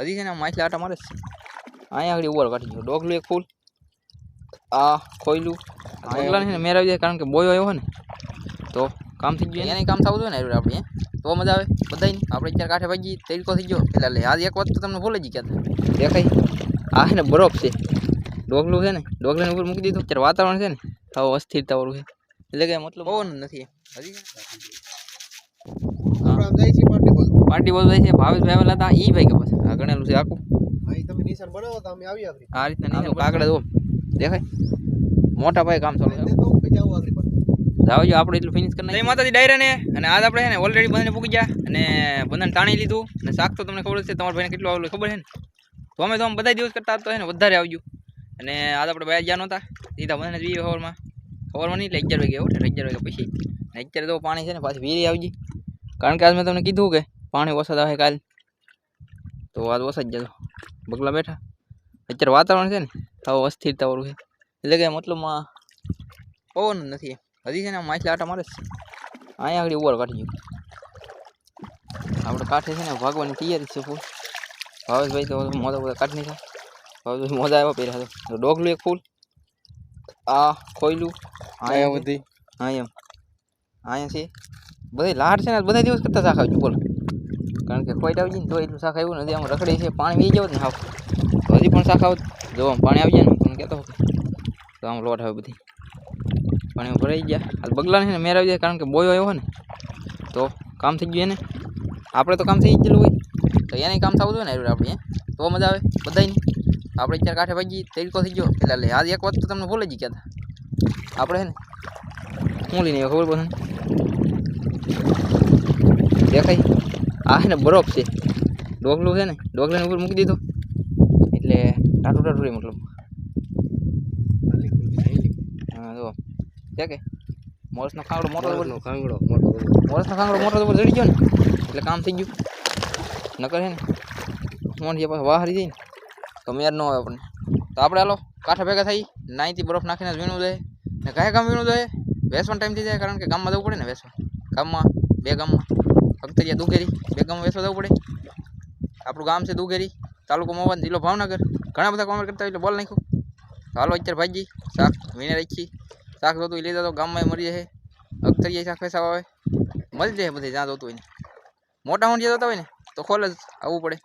હજી છે ને માછલી આટા મારે છે. અહીંયા આગળ ઊભો કાઢી ગયો ડોગલું એક ફૂલ. આ ખોયલું ડોગલા છે ને મેળવી જાય કારણ કે બોયો આવ્યો ને. તો કામ થઈ ગયું એને? કામ થવું જોઈએ ને એવું આપણે તો મજા આવે. બધાય આપણે ચાર કાંઠે ભાગી તરીકો થઈ ગયો. એટલે લે આજ એક વાત તો તમને ભૂલી જ ગયા હતા દેખાય. આ છે ને બરફ છે. ડોગલું છે ને ડોગલાની ઉપર મૂકી દીધું. અત્યારે વાતાવરણ છે ને સાવ અસ્થિરતા વાળું છે. એટલે કે મતલબ પવન જ નથી. એમ. હજી પાર્ટી બોલ ભાઈ છે ભાવેશભાઈ આવેલા હતા ઈ ભાઈ કે બસ આ ગણેલું છે આખું. તમે નિશાન બનાવો તો અમે આવી આગળ. આ રીતના નીચે કાગડે જો દેખાય? મોટા ભાઈ કામ ચાલુ આવો પાછું. જાવજો આપણે એટલું ફિનિશ કરી નાખીએ. માતાજી ડાયરા ને અને આજ આપણે છે ને ઓલરેડી બંધને પૂકી ગયા અને બંધન તાણી લીધું અને શાક તો તમને ખબર છે તમારા ભાઈને કેટલું આવેલું ખબર છે ને? તો અમે તો આમ બધા દિવસ કરતા તો છે ને વધારે આવજો. અને આજ આપણે બહાર ગયા નહોતા સીધા બંધને જોઈએ ખબરમાં ખબરમાં નહીં એટલે અગિયાર વાગે એવું અગિયાર વાગે પછી. અને અત્યારે તો પાણી છે ને પાછી વીરી આવજી. કારણ કે આજ મેં તમને કીધું કે પાણી વરસાદ આવે કાલ. તો આજ વરસાદ જતો બગલા બેઠા. અત્યારે વાતાવરણ છે ને સાવ અસ્થિરતા વાળું છે. એટલે કે મતલબમાં પવન જ નથી એમ. હજી છે ને માછલી આટા મારે છે. અહીંયા આગળ ઊભો કાઢી ગયો આપણે કાંઠે છે ને ભાગવાની તૈયારી છે ફૂલ ભાવેશભાઈ તો મોજા બધા કાઢી નાખ્યા. ભાવેશભાઈ મોજા આવ્યા પહેર્યા તો ડોગલું એક ફૂલ આ ખોયલું. અહીંયા બધી. હા એમ. અહીંયા છે. બધા લાડ છે ને બધા દિવસ કરતા શાક આવ્યું બોલો. કારણ કે ખોઈટ આવી જાય ને તો એટલું શાક આવ્યું નથી, આમ રખડી છે, પાણી વી જવું ને હાવ. હજી પણ શાક આવત જો આમ પાણી આવી જાય ને તમને કહેતો હતો તો આમ લોટ આવે બધી. પાણી ભરાઈ ગયા. આ નહીં મેર આવી જાય કારણ કે બોયો આવ્યો ને, તો કામ થઈ ગયું એને. આપણે તો કામ થઈ ગયેલું હોય. તો એને કામ થવું જોઈએ ને આપણે તો મજા આવે, બધાયની. આપણે ચાર કાંઠે ભાગી તરીકો થઈ ગયો. એટલે લે આજ એક વાત તો તમને ભૂલી જ ગયા હતા. આપણે છે ને હું લઈને ખબર બધાને દેખાય? આ છે ને બરફ છે. ડોગલું છે ને ડોગલાની ઉપર મૂકી દીધો. એટલે ટાટું ટાટું રહે મતલબ. હા જો. છે કે? મોરસનો ખાંગડો મોટો મોરસનો કાંગડો મોટો મોરસનો ખાંગડો મોટો ઉપર ચડી ગયો ને એટલે કામ થઈ ગયું. નકર છે ને મોન જે પાછું વાહરી જાય ને તો મેર ન હોય આપણને. તો આપણે હાલો કાંઠા ભેગા થઈ નાઈથી બરફ નાખીને જ વીણું જાય ને કયા ગામ વીણું જાય વેસવાનો ટાઈમ થઈ જાય કારણ કે ગામમાં જવું પડે ને વેસવા. ગામમાં બે ગામમાં. અખતરિયા દુઘેરી, બેગમ વેસવા જવું પડે. આપણું ગામ છે દુઘેરી, તાલુકો મોવાન જિલ્લો ભાવનગર. ઘણા બધા કોમેન્ટ કરતા એટલે બોલ નાખ્યું. હાલો અત્યારે ભાજી શાક વીણે રાખી. શાક જોતું લઈ જતો ગામમાં મરી જશે અખતરિયા શાક વેસવા આવે. મળી જાય બધે, જ્યાં જોતું હોય ને. મોટા મોટી જતા હોય ને, તો ખોલ જ આવવું પડે.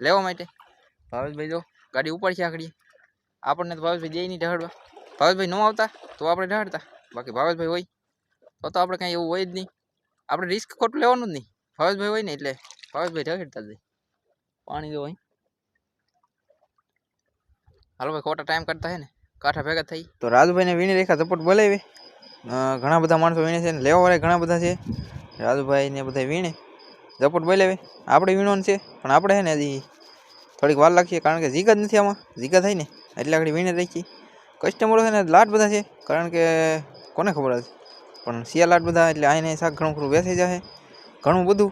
લેવા માટે. ભાવેશભાઈ જો, ગાડી ઉપાડશે આખડી. આપણને તો ભાવેશભાઈ જઈ નહીં ઢહાડવા ભાવેશભાઈ ન આવતા, તો આપણે ઢહાડતા બાકી ભાવેશભાઈ હોય, તો તો આપણે કાંઈ એવું હોય જ નહીં. આપણે રિસ્ક ખોટું લેવાનું જ નહીં. ભાવેશભાઈ હોય ને એટલે ભાવેશભાઈ ઢાળતા જ જાય. પાણી જો હોય હાલો ભાઈ, ખોટા ટાઈમ કરતા હે ને. કાંઠા ભેગા થઈ. તો રાજુભાઈને વીણી રેખા સપોર્ટ બોલાવી. ઘણા બધા માણસો વીણે છે ને, લેવા વાળા ઘણા બધા છે. રાજુભાઈ ને બધા વીણે. સપોર્ટ બોલાવે. આપણે વીણવાનું છે, પણ આપણે છે ને હજી થોડીક વાર લાગશે કારણ કે જીગા જ નથી આમાં. જીગા થાય ને, એટલે આગળ વીણે રાખી કસ્ટમરો છે ને, લાટ બધા છે, કારણ કે કોને ખબર હશે પણ શિયાળાટ બધા એટલે આને શાક ઘણું ખરું વેચાઈ જાય ઘણું બધું.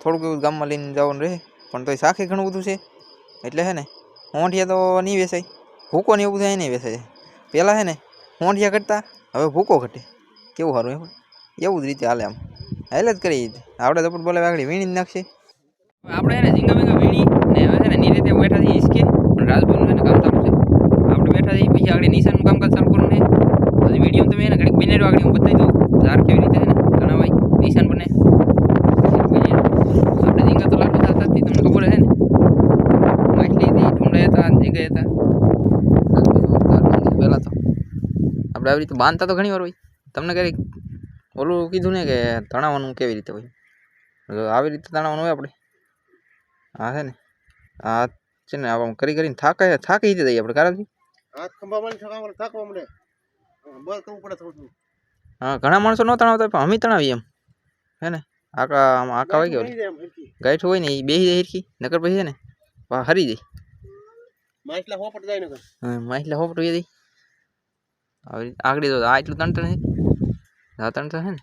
થોડુંક એવું ગામમાં લઈને જવાનું રહે, પણ તોય શાકે ઘણું બધું છે. એટલે છે ને, હોંઠિયા તો નહીં વેસાય ભૂકો ને એવું થાય નહીં વેસાય પહેલાં છે ને, હોંઠિયા ઘટતા, હવે ભૂકો ઘટે. કેવું સારું એમ? એવું જ રીતે હાલે આમ. હાલે જ કરી આપણે તો બોલે આગળ વીણી જ નાખશે. આપણે એને ઝીંગા બીંગા વીણી ને હવે છે ને નીરે ત્યાં બેઠા છીએ ઈસકે. પણ રાજભવન કામ ચાલુ છે. આપણે બેઠા છીએ, પછી આગળ નિશાનનું કામકાજ ચાલુ કરવું છે પછી વીડિયો એને આગળ હું બતાવી દઉં. ધાર કેવી રીતે છે ને? તણાવાય નિશાન બને. આપણે ઝીંગા તો લાગુ થતા હતી તમને ખબર છે ને? માછલી હતી ઢૂંઢા હતા ઝીંગા હતા. પહેલાં તો. આપણે આવી રીતે બાંધતા તો ઘણી વાર હોય. તમને કઈ ઓલું કીધું ને કે તણાવવાનું કેવી રીતે હોય? આવી રીતે તણાવવાનું હોય આપણે. હા છે ને આ છે ને આમ કરી કરીને થાકાય થાકી જઈએ આપણે કારણ હાથ ખંભા માં ઠકાવા થાકવા મળે. હા, બળ કરવું પડે થોડું થોડું. હા ઘણા માણસો ન તણાવતા પણ અમે તણાવીએ એમ. હે ને? આકા આમ આકા હોય કે હરખી. ગાંઠ હોય ને એ બેસી જાય હિરકી નકર પછી છે ને હરી જાય. માછલા હોપટ જાય નકર. હા માછલા હોપટ હોય જાય. આવી આગળ તો આ એટલું તણતણ છે આ તણતણ છે ને.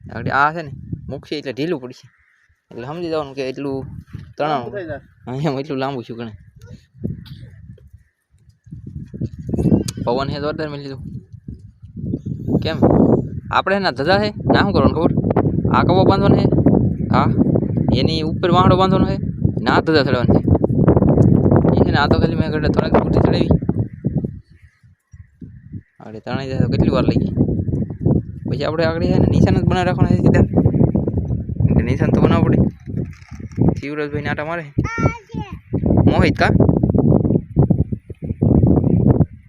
આગળ આ છે ને મૂકશે એટલે ઢીલું પડશે. એટલે સમજી જવાનું કે એટલું તણાવ. એમ એટલું લાંબુ છું ગણે. પવન હે જોરદાર મેં લીધું કેમ? આપણે એના ધજા છે? ના, શું કરવાનું ખબર? આ કવો બાંધવાનો છે? હા, એની ઉપર વાહડો બાંધવાનો છે? ના, ધજા ચડવાનું છે. એ છે ને, આ તો ખાલી મેં ઘરે થોડાક પૂરતી ચડાવી. આપણે ત્રણેય જાય કેટલી વાર લઈ ગઈ પછી આપણે આગળ છે ને, નિશાન જ બનાવી રાખવાના છે સીધા. નિશાન તો બનાવવું પડે. શિવરાજભાઈ નાટા મારે. મોહિત કા?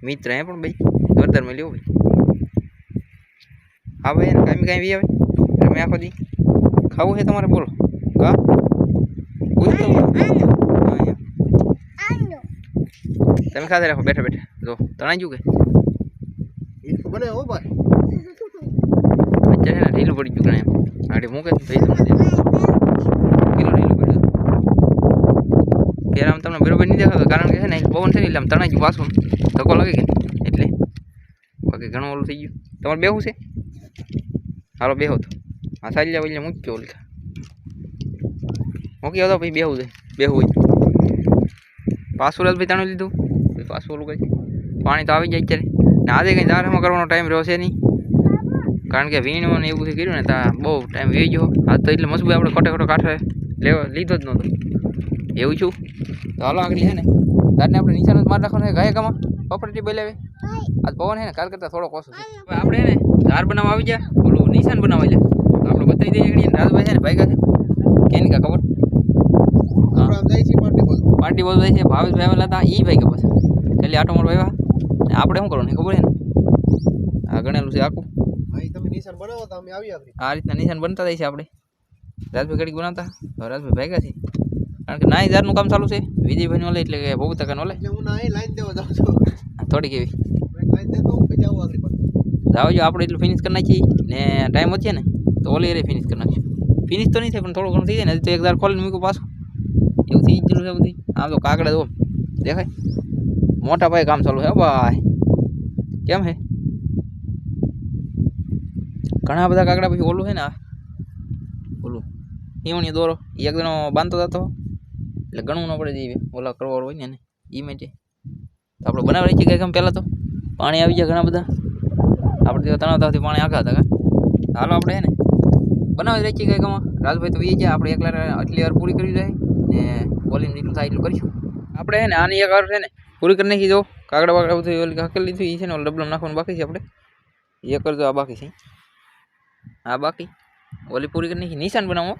મિત્ર હે પણ ભાઈ. જોરદાર મળ્યો ભાઈ. હા ભાઈ એને કાંઈ કાંઈ બી આવે. તમે આખો દી ખાવું છે તમારે બોલો. કા? તમે ખાતે રાખો બેઠા બેઠા. જો તણાઈ ગયું કે? બને હો ભાઈ. અત્યારે ઢીલું પડી ગયું ઘણા એમ. આડી મૂકે પડ્યું ત્યારે આમ તમને બરોબર નહીં દેખાતો કારણ કે છે ને પવન છે ને એટલે આમ તણાઈ ગયું પાછું. ધક્કો લાગે કે એટલે. બાકી ઘણું ઓલું થઈ ગયું. તમારે બેવું છે? હાલો બેહો તો. હા, સારી જાવ એટલે મૂક્યો ઓલી મૂકી આવતો પછી બેહું છે. બેહું પાછું ભાઈ તાણું લીધું. પછી પાછું ઓલું કંઈ. પાણી તો આવી જાય અત્યારે. ને આજે કંઈ દારમાં કરવાનો ટાઈમ રહ્યો છે નહીં. કારણ કે વીણો ને એવું બધું કર્યું ને ત્યાં બહુ ટાઈમ વી ગયો. આ તો એટલે મજબૂત આપણે ખોટે ખોટો કાંઠે લેવા લીધો જ નહોતો. એવું છું? તો હાલો આગળ છે ને. તારને આપણે નિશાન માર રાખવાનું છે ગાય કામાં પ્રોપર્ટી બોલાવે. આજ પવન છે ને, કાલ કરતાં થોડોક ઓછો આપણે ને, ધાર બનાવવા આવી ગયા. નિશાન બનાવવા લે. આપણે બતાવી દઈએ એકડી રાજભાઈ છે ને ભાઈ છે. કેની કા ખબર? જાય પાર્ટી બોલ. બોલ છે ભાવેશભાઈ આવેલા હતા એ ભાઈ કે બસ ખાલી આટો મારો આવ્યા. આપણે શું કરવાનું ખબર છે ને? આ ગણેલું છે આખું. આ રીતના નિશાન બનતા થાય છે આપણે. રાજભાઈ ઘડીક બનાવતા. રાજભાઈ ભાઈ છે. કારણ કે નાય હજારનું કામ ચાલુ છે. વિજયભાઈનું ઓલે એટલે કે બહુ તકાનું ઓલે થોડીક એવી. લાઈન દેતો હોઉં, પછી આવું આગળ પાછું. જાવ જો આપણે એટલું ફિનિશ કરી નાખીએ. ને ટાઈમ વધશે ને તો ઓલી રે ફિનિશ કરી નાખશું ફિનિશ તો નહીં થાય પણ થોડું ઘણું થઈ જાય ને તો એક દાર ખોલીને મૂક્યું પાછું. એવું થઈ ગયું છે બધી. આમ તો કાગડા જો દેખાય. મોટા ભાઈ કામ ચાલુ હો ભાઈ. કેમ છે ઘણા બધા કાગડા પછી ઓલું છે ને આ. ઓલું. હિવણી દોરો. એક જણો બાંધતો હતો એટલે ગણવું ન પડે જઈએ ઓલા કરવા હોય ને એ માટે. તો આપણે બનાવી છીએ કંઈક પહેલાં તો. પાણી આવી જાય ઘણા બધા. આપણે ત્યાં તણાવતાથી પાણી આખા હતા હાલો આપણે હે ને? બનાવી રાખીએ કંઈક આમાં. રાજભાઈ તો એ જાય આપણે એકલા આટલી વાર પૂરી કરી જાય ને બોલીને જેટલું થાય એટલું કરીશું. આપણે હે ને, આની એક વાર છે ને, પૂરી કરી નાખી દો કાગડા બાગડા બધું ઓલી હકેલ લીધું એ છે ને ઓલ ડબલામાં નાખવાનું બાકી છે આપણે એ કરજો આ બાકી છે. આ બાકી. ઓલી પૂરી કરી નાખી. નિશાન બનાવો.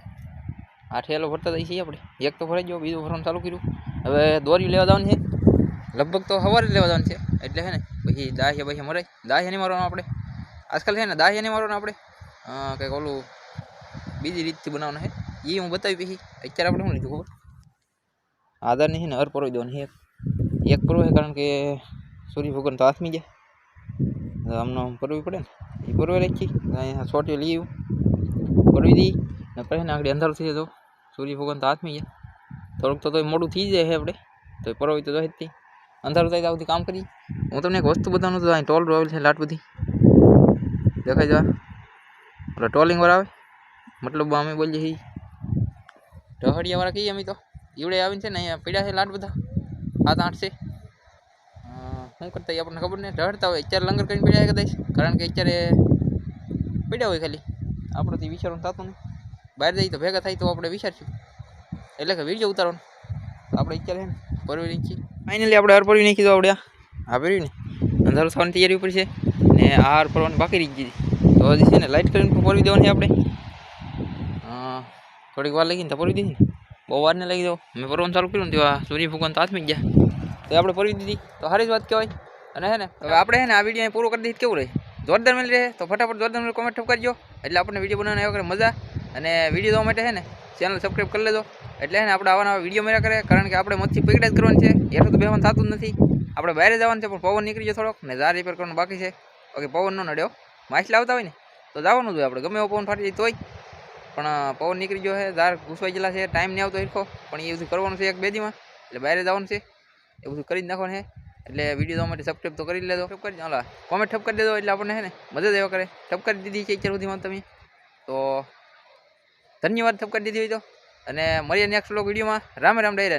આ ઠેલો ભરતા જઈએ છીએ આપણે એક તો ભરાઈ ગયો, બીજું ભરવાનું ચાલુ કર્યું. હવે દોરી લેવા જવાનું છે. લગભગ તો સવારે જ લેવા જવાનું છે. એટલે છે ને પછી દાહ્ય, પછી મરાય દાહિયા નહીં મારવાનું આપણે. આજકાલ છે ને, દાહિયા નહીં મારવાનું આપણે. કંઈક ઓલું બીજી રીતથી બનાવવાનું છે. એ હું બતાવી પછી. અત્યારે આપણે શું લીધું ખબર? આધાર છે ને, અર પરોવી દેવાનું એક. એક પરવે કારણ કે સૂર્ય ભગવાન તો હાથમી જાય આમનો પરવી પડે ને એ પરવે રાખી. અહીંયા સોટીઓ લઈ આવ્યું. પરવી દઈ ને પછી આગળ અંધારું થઈ જાય તો. સૂર્ય ભગવાન તો હાથમી જાય થોડુંક તો મોડું થઈ જાય છે આપણે. તો પરવી તો જ તે. અંધારું થાય ત્યાં આ કામ કરી હું તમને એક વસ્તુ બતાવવાનું તો અહીં ટોલ આવેલ છે લાટ બધી. દેખાય જવા. પેલા ટોલિંગ વાળા આવે. મતલબ અમે બોલીએ છીએ. ટહડિયા વાળા કહીએ અમે તો. ઈવડે આવીને છે ને અહીંયા પીડ્યા છે લાટ બધા. સાત આઠ છે. શું કરતા એ આપણને ખબર નહીં. ઢળતા હોય, અત્યારે લંગર કરીને પીડ્યા કદાચ. કારણ કે અત્યારે પીડ્યા હોય ખાલી. આપણેથી વિચારવાનું થતું નહીં. બહાર જઈએ તો ભેગા થાય તો આપણે વિચારશું. એટલે કે વીડિયો ઉતારવાનું. આપણે અત્યારે છે ને પરવી નાખીએ ફાઇનલી આપણે હાર પરવી નાખી દો આપણે. આ પરવી ને? અંધારું થવાની તૈયારી ઉપર છે. ને આ હાર પરવાની બાકી રહી ગઈ તો હજી છે ને લાઇટ કરીને પરવી દેવાની આપણે. થોડીક વાર લાગીને તો પરવી દીધી ને. બહુ વાર ને લાગી દો મેં પરવાનું ચાલુ કર્યું ને આ સૂર્ય ભગવાન તો હાથમાં ગયા. તો આપણે પરવી દીધી. તો સારી જ વાત કહેવાય. અને હે ને, હવે આપણે હે ને આ વીડિયો પૂરો કરી દઈએ કેવું રહે? જોરદાર મળી રહે તો ફટાફટ જોરદાર મળી કોમેન્ટ કરજો એટલે આપણને વીડિયો બનાવવાની વખતે મજા અને વીડિયો જોવા માટે છે ને ચેનલ સબસ્ક્રાઈબ કરી લેજો. એટલે ને, આપણે આવા વીડિયો મેળા કરે, કારણ કે આપણે મચ્છી પકડા જ કરવાની છે. એટલું તો બેવાનું થતું નથી. આપણે બહાર જવાનું છે, પણ પવન નીકળી જાય થોડોક, ને ઝાર રિપેર કરવાનું બાકી છે. ઓકે પવન ન નડ્યો. માછલી આવતા હોય ને, તો જવાનું જોઈએ આપણે. ગમે એવો પવન ફાટી જાય તોય પણ પવન નીકળી ગયો છે ઝાર ઘૂસવાઈ ગયેલા છે ટાઈમ નહીં આવતો સરખો પણ એ બધું કરવાનું છે એક બે દીમાં. એટલે બહાર જવાનું છે. એ બધું કરી જ નાખવાનું છે. એટલે વીડિયો જોવા માટે સબસ્ક્રાઈબ તો કરી લેજો. ઠપ કરી ઓલા કોમેન્ટ ઠપ કરી દેજો. એટલે આપણને છે ને જ એવા કરે. ઠપ કરી દીધી છે અત્યાર સુધીમાં તમે. તો ધન્યવાદ થપકાર કરી દીધી હોય તો. અને મળીએ નેક્સ્ટ વ્લોગ વિડીયોમાં. રામ રામ ડાયરન.